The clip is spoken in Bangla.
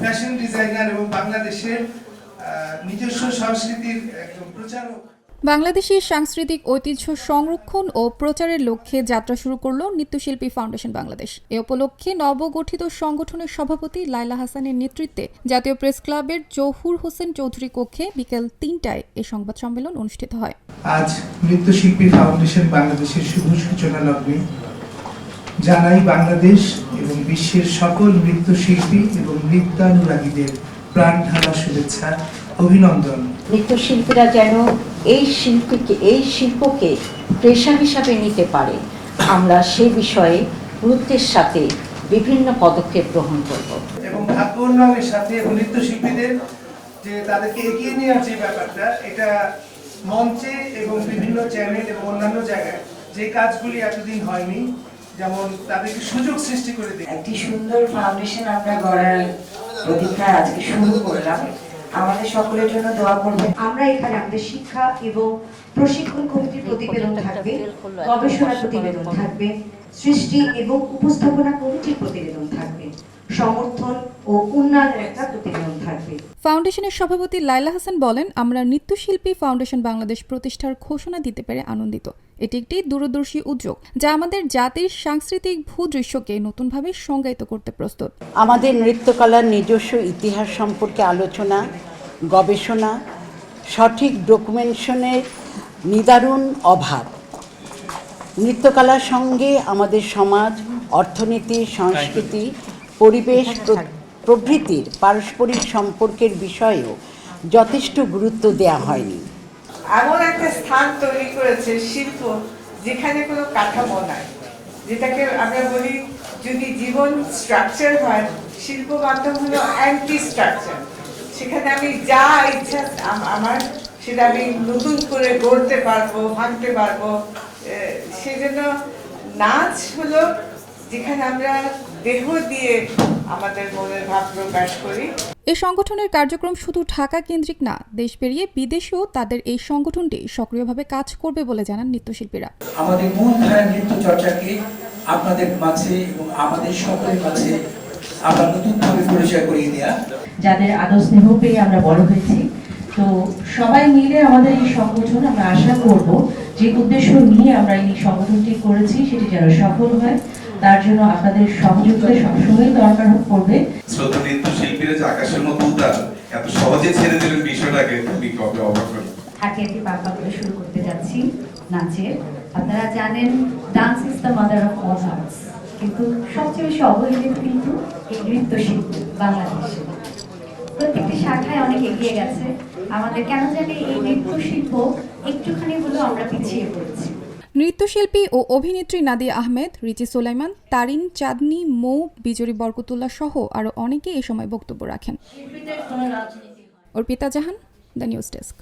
ফ্যাশন ডিজাইনার এবং বাংলাদেশের নিজস্ব সংস্কৃতির একজন প্রচারক। বাংলাদেশি সাংস্কৃতিক ঐতিহ্য সংরক্ষণ ও প্রচারের লক্ষ্যে যাত্রা শুরু করল নৃত্যশিল্পী ফাউন্ডেশন বাংলাদেশ। এ উপলক্ষে নবগঠিত সংগঠনের সভাপতি লাইলা হাসানের নেতৃত্বে জাতীয় প্রেস ক্লাবের জহুর হোসেন চৌধুরী কক্ষে বিকেল তিনটায় এ সংবাদ সম্মেলন অনুষ্ঠিত হয়। আজ নৃত্যশিল্পী ফাউন্ডেশন বাংলাদেশের শুভ সূচনা লগ্নে জানাই বাংলাদেশ এবং বিশ্বের সকল নৃত্যশিল্পী এবং নৃত্যানুরাগীদের প্রাণ ঢালা শুভেচ্ছা অভিনন্দন। নৃত্যশিল্পীরা যেন এই শিল্পীকে এই শিল্পকে পেশা হিসাবে নিতে পারে। আমরা সে বিষয়ে গুরুত্বের সাথে বিভিন্ন পদক্ষেপ গ্রহণ করব। এবং ভাগ্য উন্নয়নের সাথে নৃত্যশিল্পীদের যে তাদেরকে এগিয়ে নেওয়ার যে ব্যাপারটা এটা মঞ্চে এবং বিভিন্ন চ্যানেল এবং অন্যান্য জায়গায় যে কাজগুলি এতদিন হয়নি যেমন তাদেরকে সুযোগ সৃষ্টি করে দিই। একটি সুন্দর ফাউন্ডেশন আমরা গড়ার প্রতীক্ষায় আজকে শুরু করলাম। আমাদের সকলের জন্য দোয়া করবেন। আমরা এখানে আমাদের শিক্ষা এবং প্রশিক্ষণ কমিটির প্রতিবেদন থাকবে গবেষণা প্রতিবেদন থাকবে সৃষ্টি এবং উপস্থাপনা কমিটির প্রতিবেদন থাকবে সমর্থন ও উন্নয়নের একটা প্রতিবেদন থাকবে। ফাউন্ডেশনের সভাপতি লাইলা হাসান বলেন আমরা নৃত্যশিল্পী ফাউন্ডেশন বাংলাদেশ প্রতিষ্ঠার ঘোষণা দিতে পেরে আনন্দিত। এটি একটি দূরদর্শী উদ্যোগ যা আমাদের জাতির সাংস্কৃতিক ভূদৃশ্যকে নতুনভাবে সংজ্ঞায়িত করতে প্রস্তুত। আমাদের নৃত্যকলার নিজস্ব ইতিহাস সম্পর্কে আলোচনা, গবেষণা, সঠিক ডকুমেন্টেশনের নিদারুণ অভাব। নৃত্যকলার সঙ্গে আমাদের সমাজ, অর্থনীতি, সংস্কৃতি, পরিবেশ প্রভৃতির পারস্পরিক সম্পর্কের বিষয়েও যথেষ্ট গুরুত্ব দেওয়া হয়নি। এমন একটা স্থান তৈরি করেছে শিল্প যেখানে কোনো কাঠামো নাই। যেটাকে আমরা বলি, যদি জীবন স্ট্রাকচার হয়, শিল্প মাধ্যম হলো অ্যান্টি স্ট্রাকচার সেখানে আমি যা ইচ্ছা আমার সেটা আমি নতুন করে গড়তে পারব, ভাঙতে পারব। সেজন্য নাচ হলো যেখানে আমরা দেহ দিয়ে আমাদের মনের ভাব প্রকাশ করি। এই সংগঠনের কার্যক্রম শুধু ঢাকা কেন্দ্রিক না দেশ পেরিয়ে বিদেশেও তাদের এই সংগঠনটি সক্রিয়ভাবে কাজ করবে বলে জানান নৃত্যশিল্পীরা। আমাদের মূল ধারা নৃত্য চর্চাকে আপনাদের মাঝে এবং আমাদের সকলের মাঝে আমরা নতুনভাবে পরিচয় করিয়ে দেওয়া যাদের আদর স্নেহ পেয়ে আমরা বড় হয়েছি তো সবাই মিলে আমাদের এই সংগঠন আমরা আশা করব যে উদ্দেশ্য নিয়ে আমরা এই সংগঠনটি করেছি সেটি যেন সফল হয়। তার জন্য আপনাদের সহযোগিতা সবসময় দরকার পড়বে। শ্রদ্ধা নৃত্যশিল্পীরা যে আকাশের মতো উদার এত সহজে ছেড়ে দিলেন বিষয়টাকে তুমি কবে অবাক হলেন হাঁটি হাঁটি পা পা করে শুরু করতে যাচ্ছি নাচের আপনারা জানেন dance is the mother of all arts কিন্তু সবচেয়ে বেশি অবহেলিত কিন্তু এই নৃত্যশিল্প বাংলাদেশে। প্রত্যেকটি শাখায় অনেক এগিয়ে গেছে। আমাদের কেন জানি এই নৃত্যশিল্প একটুখানি হলেও আমরা পিছিয়ে পড়েছি। নৃত্যশিল্পী ও অভিনেত্রী নাদিয়া আহমেদ রিচি সোলাইমান তারিন চাঁদনি মৌ বিজরি বরকতুল্লাহ সহ আরও অনেকে এ সময় বক্তব্য রাখেন। Arpita Jahan the news desk.